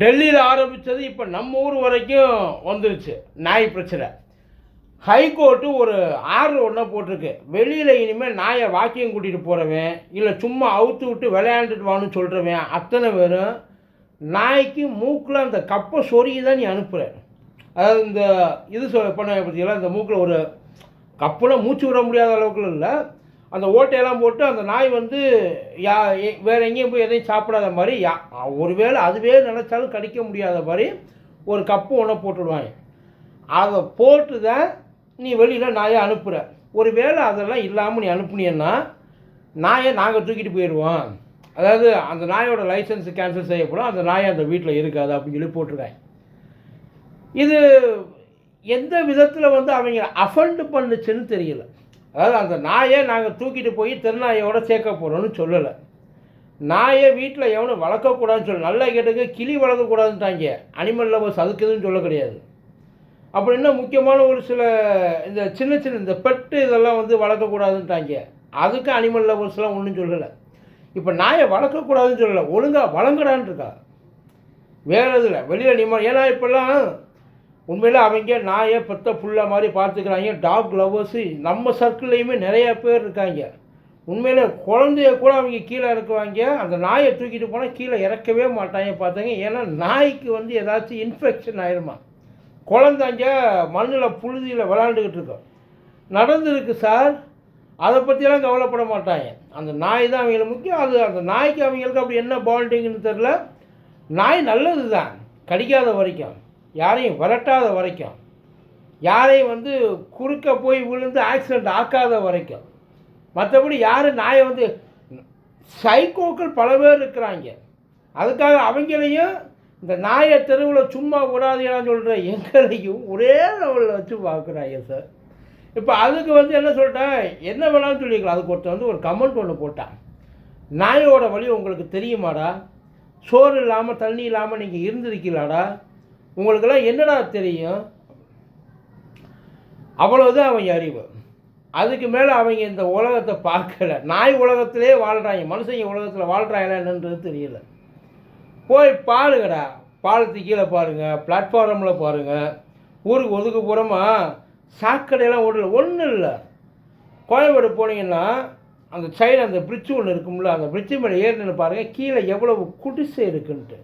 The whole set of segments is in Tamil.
டெல்லியில் ஆரம்பித்தது இப்போ நம்ம ஊர் வரைக்கும் வந்துருச்சு. நாய் பிரச்சனை. ஹைகோர்ட்டு ஒரு ஆர்டர் ஒன்றா போட்டிருக்கு. வெளியில் இனிமேல் நாயை வாக்கியம் கூட்டிகிட்டு போகிறவன் இல்லை சும்மா அவுத்து விட்டு விளையாண்டுட்டு வான்னு சொல்கிறவன் அத்தனை பேரும் நாய்க்கு மூக்கில் அந்த கப்பை சொருகி தான் நீ அனுப்புகிற அதாவது இந்த இது சொல் பண்ண பார்த்தீங்களா இந்த மூக்கில் ஒரு கப்பெலாம் மூச்சு விட முடியாத அளவுக்கு இல்லை. அந்த ஓட்டையெல்லாம் போட்டு அந்த நாய் வந்து யா எ- எங்கேயும் போய் எதையும் சாப்பிடாத மாதிரி யா ஒருவேளை அதுவே நினச்சாலும் கடிக்க முடியாத மாதிரி ஒரு கப்பு ஒன்றை போட்டுடுவாங்க. அதை போட்டு தான் நீ வெளியில் நாயை அனுப்புகிற ஒரு வேளை அதெல்லாம் இல்லாமல் நீ அனுப்புனீன்னா நாயை நாங்கள் தூக்கிட்டு போயிடுவோம். அதாவது அந்த நாயோட லைசன்ஸ் கேன்சல் செய்யப்படும். அந்த நாய் அந்த வீட்டில் இருக்காது அப்படின்னு சொல்லி போட்டிருக்காங்க. இது எந்த விதத்தில் வந்து அவங்க அஃபண்ட் பண்ணுச்சுன்னு தெரியல. அதாவது அந்த நாயை நாங்கள் தூக்கிட்டு போய் திருநாயோட சேர்க்க போகிறோம்னு சொல்லலை. நாயை வீட்டில் எவனும் வளர்க்கக்கூடாதுன்னு சொல்லி நல்லா கேட்டுங்க கிளி வளர்க்கக்கூடாதுன்ட்டாங்க. அனிமல் லவர்ஸ் அதுக்கு எதுவும் சொல்ல கிடையாது. அப்படின்னா முக்கியமான ஒரு சில இந்த சின்ன சின்ன இந்த பெட்டு இதெல்லாம் வந்து வளர்க்கக்கூடாதுன்ட்டாங்க. அதுக்கு அனிமல் லவர்ஸ்லாம் ஒன்றும் சொல்லலை. இப்போ நாயை வளர்க்கக்கூடாதுன்னு சொல்லலை. ஒழுங்காக வளங்கடான்னு இருக்கா. வேறு இதில் வெளியில் நிம்ம ஏன்னா இப்போல்லாம் உண்மையில் அவங்க நாயை பெத்த புள்ள மாதிரி பார்த்துக்கிறாங்க. டாக் லவ்வர்ஸு நம்ம சர்க்கிள்லேயுமே நிறைய பேர் இருக்காங்க. உண்மையில் குழந்தைய கூட அவங்க கீழே இறக்குவாங்க. அந்த நாயை தூக்கிட்டு போனால் கீழே இறக்கவே மாட்டாங்க பார்த்தாங்க. ஏன்னா நாய்க்கு வந்து ஏதாச்சும் இன்ஃபெக்ஷன் ஆயிருமா? குழந்தைங்க மண்ணில் புழுதியில் விளாண்டுக்கிட்டு இருக்கோம். நடந்திருக்கு சார். அதை பற்றியெல்லாம் கவலைப்பட மாட்டாங்க. அந்த நாய் தான் அவங்களுக்கு முக்கியம். அது அந்த நாய்க்கு அவங்களுக்கு அப்படி என்ன பாண்டிங்னு தெரில நாய் நல்லது தான் கடிக்காத வரைக்கும். யாரையும் விரட்டாத வரைக்கும். யாரையும் வந்து குறுக்க போய் விழுந்து ஆக்சிடெண்ட் ஆக்காத வரைக்கும். மற்றபடி யாரும் நாயை வந்து சைக்கோக்கள் பல பேர் இருக்கிறாங்க. அதுக்காக அவங்களையும் இந்த நாயை தெருவில் சும்மா விடாதீங்கன்னு சொல்கிற எங்களையும் ஒரே லெவலில் வச்சு பார்க்குறாங்க சார் இப்போ அதுக்கு வந்து என்ன சொல்லிட்டேன்? என்ன வேணாலும் சொல்லிக்கலாம். அதுக்கு ஒருத்தர் வந்து ஒரு கமெண்ட் ஒன்று போட்டான். நாயோட வழி உங்களுக்கு தெரியுமாடா? சோறு இல்லாமல் தண்ணி இல்லாமல் நீங்கள் இருந்திருக்கீங்களாடா? உங்களுக்கெல்லாம் என்னடா தெரியும்? அவ்வளவுதான் அவங்க அறிவு. அதுக்கு மேலே அவங்க இந்த உலகத்தை பார்க்கல. நாய் உலகத்திலே வாழ்கிறாங்க மனுஷங்க உலகத்தில் வாழ்கிறாங்களா என்னன்றது தெரியல. போய் பாருங்கடா. பாலத்து கீழே பாருங்கள் பிளாட்ஃபாரமில் பாருங்கள் ஊருக்கு ஒதுக்கு போகிறோமா சாக்கடையெல்லாம் ஓடல. ஒன்றும் இல்லை. கோயம்பேடு போனீங்கன்னா அந்த சைடு அந்த பிரிட்ஜு ஒன்று இருக்கும்ல அந்த பிரிட்ஜு மேலே ஏறினு பாருங்கள் கீழே எவ்வளவு குடிசை இருக்குன்ட்டு.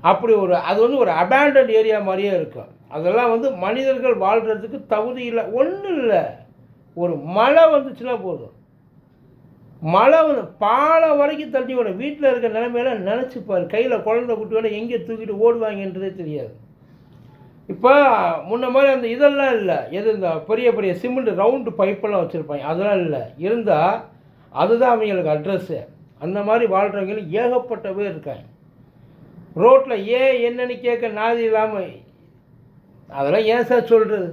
அப்படி ஒரு அது வந்து ஒரு அபேண்டன்ட் ஏரியா மாதிரியே இருக்கும். அதெல்லாம் வந்து மனிதர்கள் வாழ்கிறதுக்கு தகுதி இல்லை. ஒன்றும் இல்லை. ஒரு மழை வந்துச்சுன்னா போதும். மழை வந்து பாலம் வரைக்கும் தள்ளி விடும் வீட்டில் இருக்கிற நிலைமையில நினச்சிப்பார் கையில் குழந்தை குட்டியோட எங்கே தூக்கிட்டு ஓடுவாங்கன்றதே தெரியாது. இப்போ முன்ன மாதிரி அந்த இதெல்லாம் இல்லை. எது இந்த பெரிய பெரிய சிமெண்ட் ரவுண்டு பைப்பெல்லாம் வச்சுருப்பாங்க. அதெல்லாம் இல்லை. இருந்தால் அதுதான் அவங்களுக்கு அட்ரஸ்ஸு அந்த மாதிரி வாழ்கிறவங்களும் ஏகப்பட்ட பேர் இருக்காங்க. ரோட்டில் ஏன் என்னன்னு கேட்க நாதி இல்லாமல் அதெல்லாம் ஏன் சார் சொல்கிறது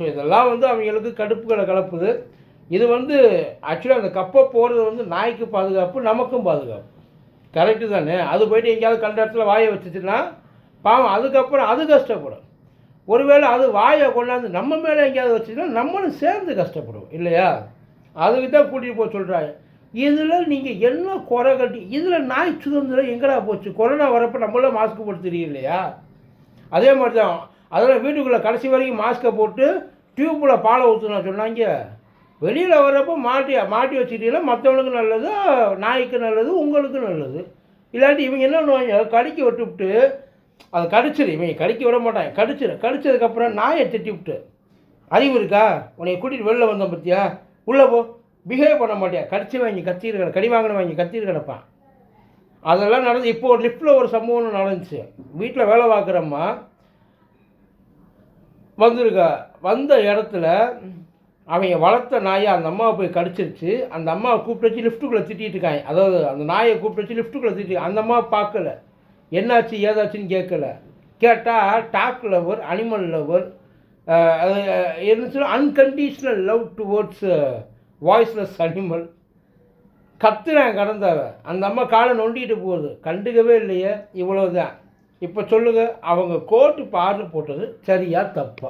ஸோ இதெல்லாம் வந்து அவங்களுக்கு கடுப்புகளை கலப்புது. இது வந்து ஆக்சுவலாக அந்த கப்பை போகிறது வந்து நாய்க்கு பாதுகாப்பு நமக்கும் பாதுகாப்பு. கரெக்டு தானே? அது போயிட்டு எங்கேயாவது கண்ட இடத்துல வாயை வச்சுச்சுன்னா பாவம் அதுக்கப்புறம் அது கஷ்டப்படும். ஒருவேளை அது வாயை கொண்டாந்து நம்ம மேலே எங்கேயாவது வச்சுன்னா நம்மளும் சேர்ந்து கஷ்டப்படுவோம். இல்லையா? அதுக்கு தான் கூட்டிகிட்டு போக சொல்கிறாங்க இதில் நீங்கள் என்ன குறை கட்டி இதில் நாய் சுதந்திரம் எங்கடா போச்சு? கொரோனா வரப்போ நம்மளாம் மாஸ்க் போட்டு தெரியும் இல்லையா அதே மாதிரி தான் அதெல்லாம் வீட்டுக்குள்ளே கடைசி வரைக்கும் மாஸ்க்கை போட்டு டியூப்பில் பாலை ஊற்றுனா சொன்னாங்க. வெளியில் வர்றப்போ மாட்டி மாட்டி வச்சுட்டீங்கன்னா மற்றவனுக்கு நல்லது நாய்க்கு நல்லது உங்களுக்கு நல்லது. இல்லாட்டி இவங்க என்ன பண்ணுவாங்க? கடிக்க விட்டுவிட்டு அதை கடிச்சிரு இவங்க கடிக்க விட மாட்டாங்க. கடிச்சிரு கடிச்சதுக்கப்புறம் நாயை திட்டி விட்டு. அறிவு இருக்கா? உன்னை கூட்டிகிட்டு வெளில வந்தோம் பற்றியா உள்ளே போ. பிஹேவ் பண்ண மாட்டியா? கடிச்சு வாங்கி கத்திட்டு கடி வாங்கின வாங்கி கத்திட்டு அதெல்லாம் நடந்து இப்போ ஒரு லிஃப்ட்டில் ஒரு சம்பவம் நடந்துச்சு. வீட்டில் வேலை பார்க்குறம்மா வந்திருக்கா. வந்த இடத்துல அவங்க வளர்த்த நாயை அந்த அம்மாவை போய் கடிச்சிருச்சு. அந்த அம்மாவை கூப்பிட்டு வச்சு லிஃப்ட்டுக்குள்ளே திட்டிகிட்டு இருக்காங்க. அதாவது அந்த நாயை கூப்பிட்டு வச்சு லிஃப்ட்டுக்குள்ளே திட்டி அந்த அம்மா பார்க்கல. என்னாச்சு ஏதாச்சுன்னு கேட்கல. கேட்டால் டாக் லவர் அனிமல் லவர் அது இருந்துச்சுன்னா unconditional love towards voiceless animal கத்துறேன் கடந்தவ. அந்த அம்மா காலை நொண்டிகிட்டு போகுது. கண்டுக்கவே இல்லையே. இவ்வளோ தான் இப்போ சொல்லுங்கள் அவங்க கோர்ட்டு பார்ல போட்டது சரியாக தப்பா.